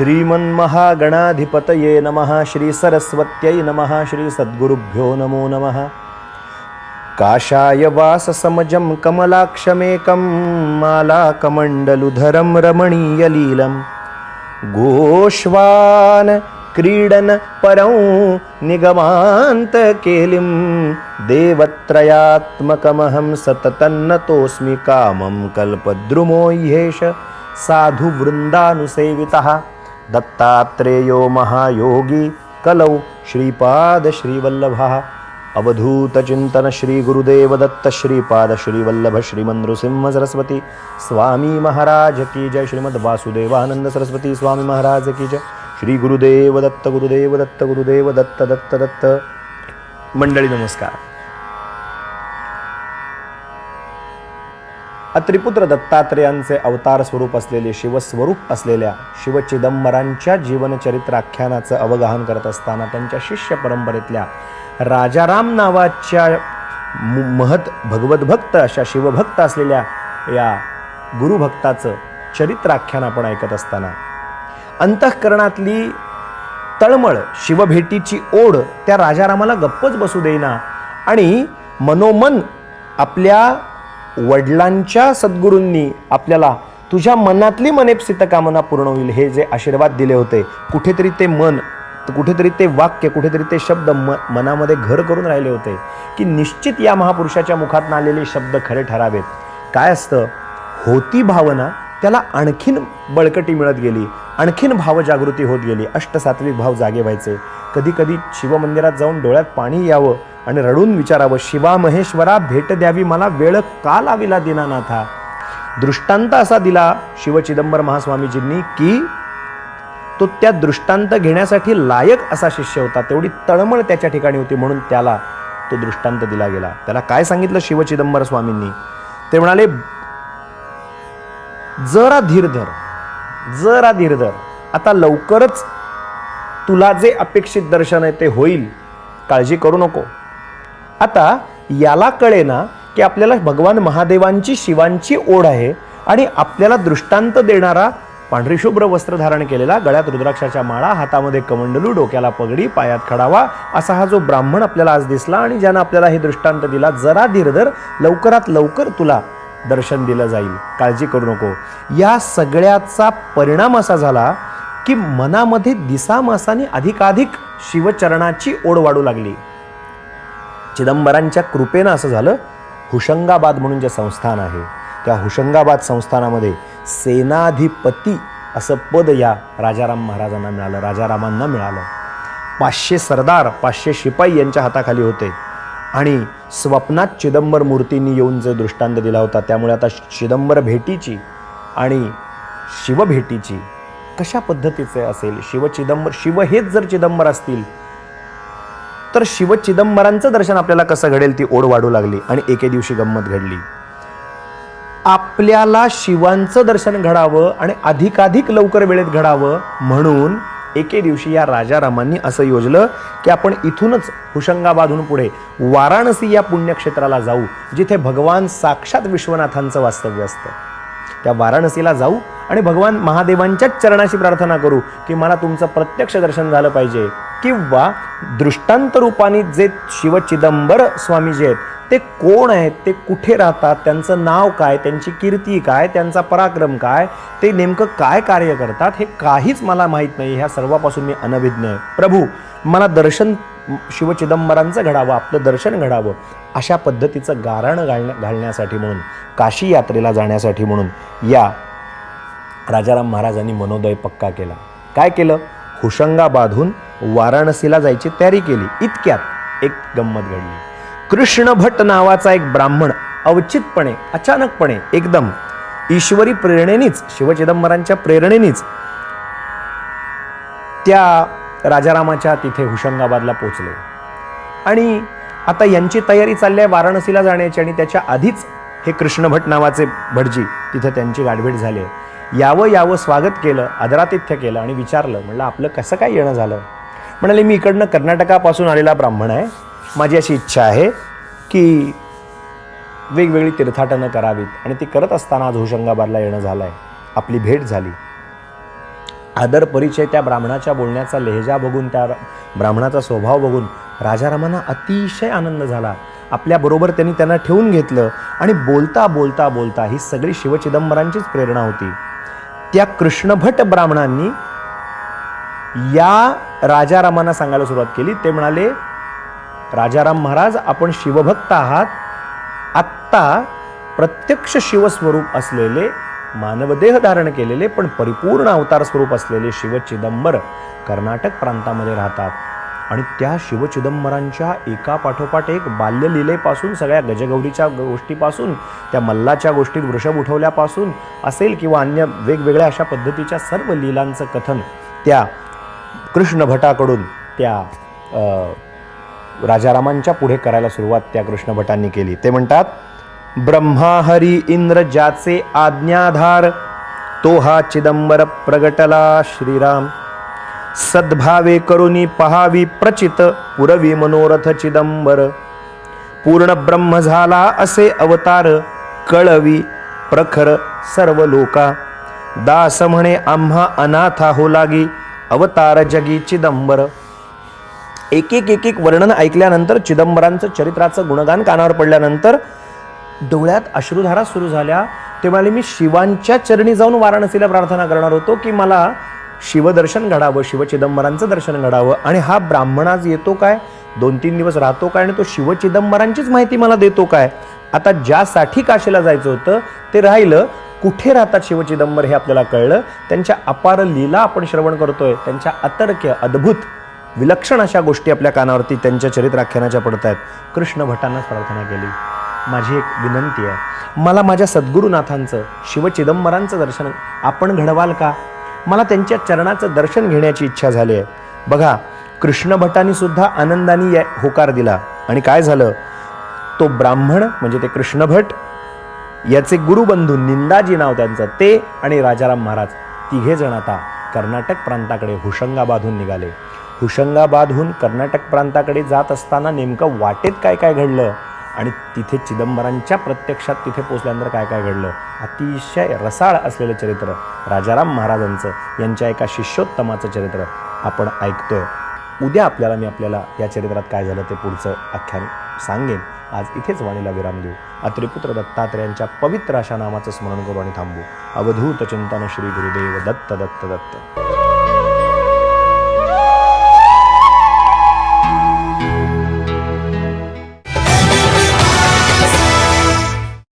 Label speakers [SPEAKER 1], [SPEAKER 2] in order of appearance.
[SPEAKER 1] श्रीमन्महागणाधिपतये नमः श्रीसरस्वत्यै नमः श्रीसद्गुरुभ्यो नमो नमः। काषाय वाससमजं कमलाक्षमेकं मालाकमण्डलुधरं रमणीयलीलं। गोष्वान् क्रीडन परं निगमान्तकेलिं देवत्रयात्मकमहं सततन्नतोऽस्मि कामं कल्पद्रुमो ह्येष साधुवृन्दानुसेवितः दत्तात्रेयो महायोगी कलौ श्रीपादश्रीवल्लभः अवधूतचिन्तन श्रीगुरुदेव दत्त श्रीपाद श्रीवल्लभ श्रीमनृसिंह सरस्वती। स्वामी महाराज की जय। श्रीमद वासुदेवानंद सरस्वती। स्वामी महाराज की जय। श्री गुरुदेव दत्त गुरुदेव दत्त गुरुदेव दत्त दत्त दत्त। मंडळी नमस्कार। अत्रिपुत्र दत्तात्रेयांचे अवतार स्वरूप असलेले शिवस्वरूप असलेल्या शिवचिदंबरांच्या जीवनचरित्राख्यानाचं अवगाहन करत असताना त्यांच्या शिष्य परंपरेतल्या राजाराम नावाच्या मु- महत भगवतभक्त अशा शिवभक्त असलेल्या या गुरुभक्ताचं चरित्राख्यान आपण ऐकत असताना अंतःकरणातली तळमळ शिवभेटीची ओढ त्या राजारामाला गप्पच बसू देईना आणि मनोमन आपल्या वडिलांच्या सद्गुरूंनी आपल्याला तुझ्या मनातली मनेपसित कामना पूर्ण होईल हे जे आशीर्वाद दिले होते कुठेतरी ते मन कुठेतरी ते वाक्य कुठेतरी ते शब्द म मनामध्ये घर करून राहिले होते की निश्चित या महापुरुषाच्या मुखात आलेले शब्द खरे ठरावेत. काय असतं? होती भावना त्याला आणखीन बळकटी मिळत गेली आणखीन भावजागृती होत गेली. अष्टसात्विक भाव जागे व्हायचे. कधी कधी शिवमंदिरात जाऊन डोळ्यात पाणी यावं आणि रडून विचारावं शिवा महेश्वरा भेट द्यावी मला वेळ का लाविला दिनानाथा? दृष्टांत असा दिला शिव चिदंबर महास्वामीजींनी की तो त्या दृष्टांत घेण्यासाठी लायक असा शिष्य होता. तेवढी तळमळ त्याच्या ठिकाणी होती म्हणून त्याला तो दृष्टांत दिला गेला. त्याला काय सांगितलं शिव चिदंबर स्वामींनी? ते म्हणाले जरा धीर धर. जरा धीर धर. आता लवकरच तुला जे अपेक्षित दर्शन आहे ते होईल. काळजी करू नको. आता याला कळे ना की आपल्याला भगवान महादेवांची शिवांची ओढ आहे आणि आपल्याला दृष्टांत देणारा पांढरी शुभ्र वस्त्र धारण केलेला गळ्यात रुद्राक्षाच्या माळा हातामध्ये कमंडलू डोक्याला पगडी पायात खडावा असा हा जो ब्राह्मण आपल्याला आज दिसला आणि ज्यानं आपल्याला हे दृष्टांत दिला जरा धीरधर लवकरात लवकर तुला दर्शन दिलं जाईल. काळजी करू नको. या सगळ्याचा परिणाम असा झाला की मनामध्ये दिसामासाने अधिकाधिक शिवचरणाची ओढ वाढू लागली. चिदंबरांच्या कृपेनं असं झालं हुशंगाबाद म्हणून जे संस्थान आहे त्या हुशंगाबाद संस्थानामध्ये सेनाधिपती असं पद या राजाराम महाराजांना मिळालं राजारामांना मिळालं. पाचशे सरदार पाचशे शिपाई यांच्या हाताखाली होते. आणि स्वप्नात चिदंबर मूर्तींनी येऊन जो दृष्टांत दिला होता त्यामुळे आता चिदंबर भेटीची आणि शिवभेटीची कशा पद्धतीचे असेल? शिव चिदंबर शिव हेच जर चिदंबर असतील तर शिव चिदंबरांचं दर्शन आपल्याला कसं घडेल? ती ओढ वाढू लागली आणि एके दिवशी गंमत घडली. आपल्याला शिवांचं दर्शन घडावं आणि अधिकाधिक लवकर वेळेत घडावं म्हणून एके दिवशी या राजारामांनी असं योजलं की आपण इथूनच हुशंगाबादहून पुढे वाराणसी या पुण्यक्षेत्राला जाऊ जिथे भगवान साक्षात विश्वनाथांचं वास्तव्य असतं. त्या वाराणसीला जाऊ आणि भगवान महादेवांच्याच चरणाशी प्रार्थना करू की मला तुमचं प्रत्यक्ष दर्शन झालं पाहिजे. किंवा दृष्टांत रूपाने जे शिव चिदंबर स्वामी जे आहेत ते कोण आहेत ते कुठे राहतात त्यांचं नाव काय त्यांची कीर्ती काय त्यांचा पराक्रम काय ते नेमकं काय कार्य करतात हे काहीच मला माहीत नाही. ह्या सर्वापासून मी अनभिज्ञ आहे. प्रभू मला दर्शन शिवचिदंबरांचं घडावं आपलं दर्शन घडावं अशा पद्धतीचं गारण घालण्या घालण्यासाठी म्हणून काशी यात्रेला जाण्यासाठी म्हणून या राजाराम महाराजांनी मनोदय पक्का केला. काय केलं? हुशंगाबादहून वाराणसीला जायची तयारी केली. इतक्यात एक गंमत घडली. कृष्ण भट नावाचा एक ब्राह्मण अवचितपणे अचानकपणे एकदम ईश्वरी प्रेरणेनीच शिवचिदंबरांच्या प्रेरणेनीच त्या राजारामाच्या तिथे हुशंगाबादला पोचले. आणि आता यांची तयारी चालली आहे वाराणसीला जाण्याची आणि त्याच्या आधीच हे कृष्णभट नावाचे भटजी तिथं त्यांची गाठभेट झाली. आहे. यावं यावं स्वागत केलं आदरातिथ्य केलं आणि विचारलं म्हणलं आपलं कसं काय येणं झालं? म्हणाले मी इकडनं कर्नाटकापासून आलेला ब्राह्मण आहे. माझी अशी इच्छा आहे की वेगवेगळी तीर्थाटनं करावीत. आणि ती करत असताना आज होशंगाबादला येणं झालं आहे आपली भेट झाली. आदर परिचय त्या ब्राह्मणाच्या बोलण्याचा लेहजा बघून त्या ब्राह्मणाचा स्वभाव बघून राजारामांना अतिशय आनंद झाला. आपल्याबरोबर त्यांनी त्यांना ठेवून घेतलं आणि बोलता बोलता बोलता ही सगळी शिवचिदंबरांचीच प्रेरणा होती. त्या कृष्णभट ब्राह्मणांनी या राजारामांना सांगायला सुरुवात केली. ते म्हणाले राजाराम महाराज आपण शिवभक्त आहात. आत्ता प्रत्यक्ष शिवस्वरूप असलेले मानवदेह धारण केलेले पण परिपूर्ण अवतार स्वरूप असलेले शिव चिदंबर कर्नाटक प्रांतामध्ये राहतात. आणि त्या शिव चिदंबरांच्या एका पाठोपाठ एक बाल्यलीलेपासून सगळ्या गजगौरीच्या गोष्टीपासून त्या मल्लाच्या गोष्टीत वृषभ उठवल्यापासून असेल किंवा अन्य वेगवेगळ्या अशा पद्धतीच्या सर्व लीलांचं कथन त्या कृष्ण भटाकडून त्या राजारामांच्या पुढे करायला सुरुवात त्या कृष्ण भटांनी केली. ते म्हणतात ब्रह्मा हरी इंद्र ज्याचे आज्ञाधार तो हा चिदंबर प्रगटला श्रीराम सद्भावे करुनी पहावी प्रचित पुरवी मनोरथ चिदंबर. पूर्ण ब्रह्म झाला असे अवतार कळवी प्रखर सर्व लोका दास म्हणे आम्हा अनाथा हो लागी अवतार जगी चिदंबर. एक एक एक एक वर्णन ऐकल्यानंतर चिदंबरांचं चरित्राचं गुणगान कानावर पडल्यानंतर डोळ्यात अश्रुधारा सुरू झाल्या. ते म्हणाले मी शिवांच्या चरणी जाऊन वाराणसीला प्रार्थना करणार होतो की मला शिवदर्शन घडावं शिवचिदंबरांचं दर्शन घडावं. आणि हा ब्राह्मण आज येतो काय? दोन तीन दिवस राहतो काय? आणि तो शिवचिदंबरांचीच माहिती मला देतो काय? आता ज्यासाठी काशीला जायचं होतं ते राहिलं कुठे राहतात शिवचिदंबर हे आपल्याला कळलं? त्यांच्या अपार लीला आपण श्रवण करतोय. त्यांच्या अतर्क्य अद्भुत विलक्षण अशा गोष्टी आपल्या कानावरती त्यांच्या चरित्राख्यानाच्या पडत आहेत कृष्ण भटांनाच प्रार्थना केली. माझी एक विनंती आहे. मला माझ्या सद्गुरुनाथांचं शिवचिदंबरांचं दर्शन आपण घडवाल का? मला त्यांच्या चरणाचं दर्शन घेण्याची इच्छा झाली आहे. बघा कृष्ण सुद्धा आनंदाने या- होकार दिला. आणि काय झालं? तो ब्राह्मण म्हणजे ते कृष्णभट याचे गुरुबंधू निंदाजी नाव त्यांचं ते आणि राजाराम महाराज तिघे जण आता कर्नाटक प्रांताकडे हुशंगाबादहून निघाले. हुशंगाबादहून कर्नाटक प्रांताकडे जात असताना नेमकं वाटेत काय काय घडलं? आणि तिथे चिदंबरांच्या प्रत्यक्षात तिथे पोचल्यानंतर काय काय घडलं? अतिशय रसाळ असलेलं चरित्र राजाराम महाराजांचं यांच्या एका शिष्योत्तमाचं चरित्र आपण ऐकतोय. उद्या आपल्याला मी आपल्याला या चरित्रात काय झालं ते पुढचं आख्यान सांगेन. आज इथेच वाणीला विराम देऊ. अत्रिपुत्र दत्तात्रयांच्या पवित्र अशा नामाचं स्मरण करू आणि थांबू. अवधूत चिंतन श्री गुरुदेव दत्त दत्त दत्त.